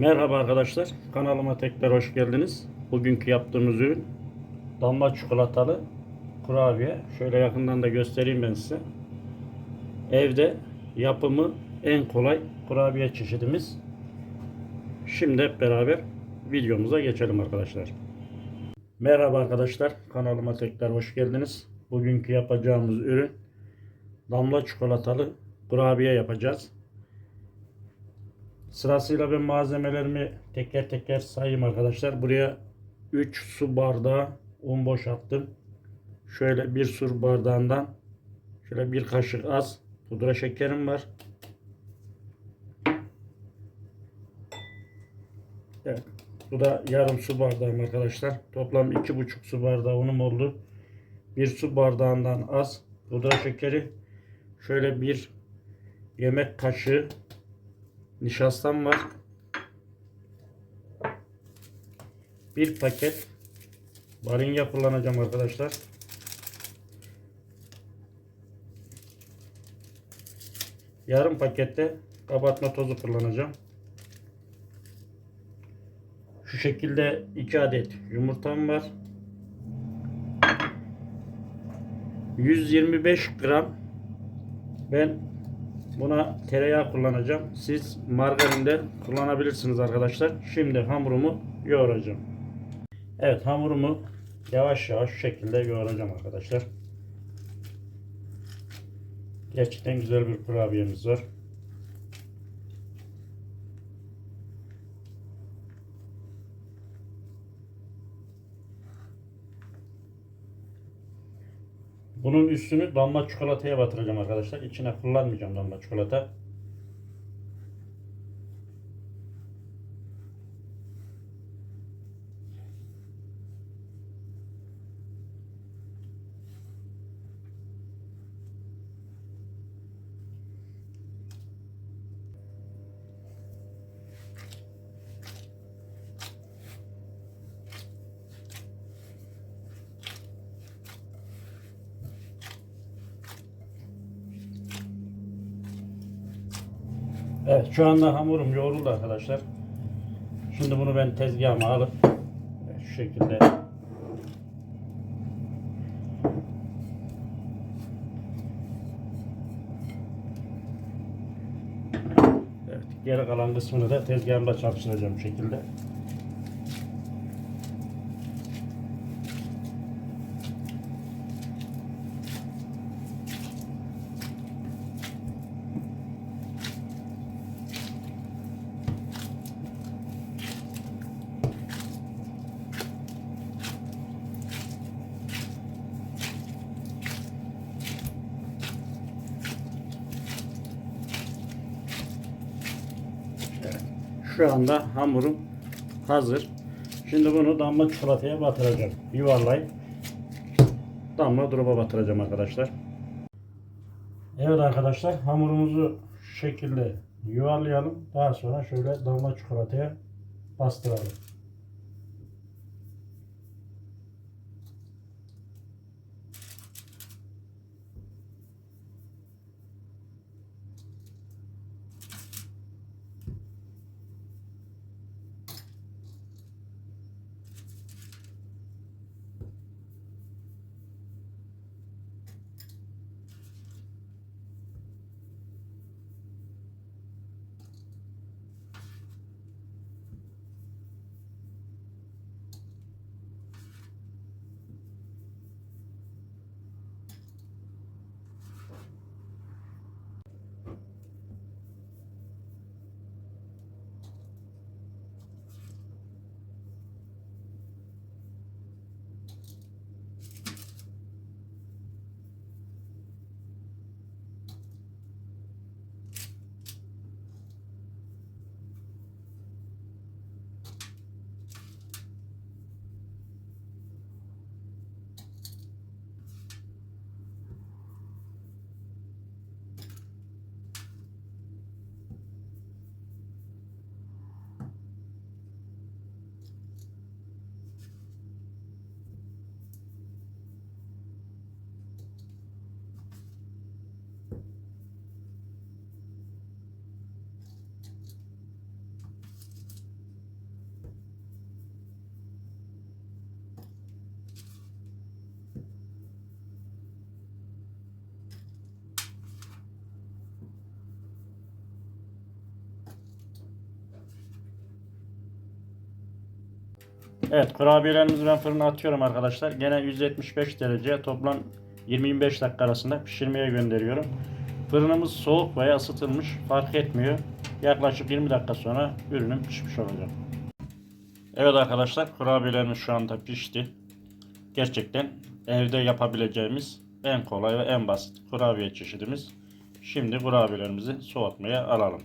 Merhaba arkadaşlar. Kanalıma tekrar hoş geldiniz. Bugünkü yaptığımız ürün damla çikolatalı kurabiye. Şöyle yakından da göstereyim ben size. Evde yapımı en kolay kurabiye çeşidimiz. Şimdi hep beraber videomuza geçelim arkadaşlar. Merhaba arkadaşlar. Kanalıma tekrar hoş geldiniz. Bugünkü yapacağımız ürün damla çikolatalı kurabiye yapacağız. Sırasıyla ben malzemelerimi teker teker sayayım arkadaşlar. Buraya 3 su bardağı un boşalttım. Şöyle bir su bardağından şöyle bir kaşık az pudra şekerim var. Evet. Bu da yarım su bardağım arkadaşlar. Toplam 2,5 su bardağı unum oldu. Bir su bardağından az pudra şekeri. Şöyle bir yemek kaşığı nişastam var. Bir paket barinya kullanacağım arkadaşlar. Yarım pakette kabartma tozu kullanacağım. Şu şekilde 2 adet yumurtam var. 125 gram ben buna tereyağı kullanacağım. Siz margarin de kullanabilirsiniz arkadaşlar. Şimdi hamurumu yoğuracağım. Evet hamurumu yavaş yavaş şu şekilde yoğuracağım arkadaşlar. Gerçekten güzel bir kurabiyemiz var. Bunun üstünü damla çikolataya batıracağım arkadaşlar. İçine kullanmayacağım damla çikolata. Evet şu anda hamurum yoğruldu arkadaşlar. Şimdi bunu ben tezgahıma alıp şu şekilde Evet, geri kalan kısmını da tezgahımda çalıştıracağım bu şekilde. Şu anda hamurum hazır. Şimdi bunu damla çikolataya batıracağım. Yuvarlayıp damla drop'a batıracağım arkadaşlar. Evet arkadaşlar hamurumuzu şu şekilde yuvarlayalım. Daha sonra şöyle damla çikolataya bastıralım. Evet kurabiyelerimizi ben fırına atıyorum arkadaşlar. Gene 175 derece toplam 20-25 dakika arasında pişirmeye gönderiyorum. Fırınımız soğuk veya ısıtılmış fark etmiyor. Yaklaşık 20 dakika sonra ürünüm pişmiş olacak. Evet arkadaşlar kurabiyelerimiz şu anda pişti. Gerçekten evde yapabileceğimiz en kolay ve en basit kurabiye çeşidimiz. Şimdi kurabiyelerimizi soğutmaya alalım.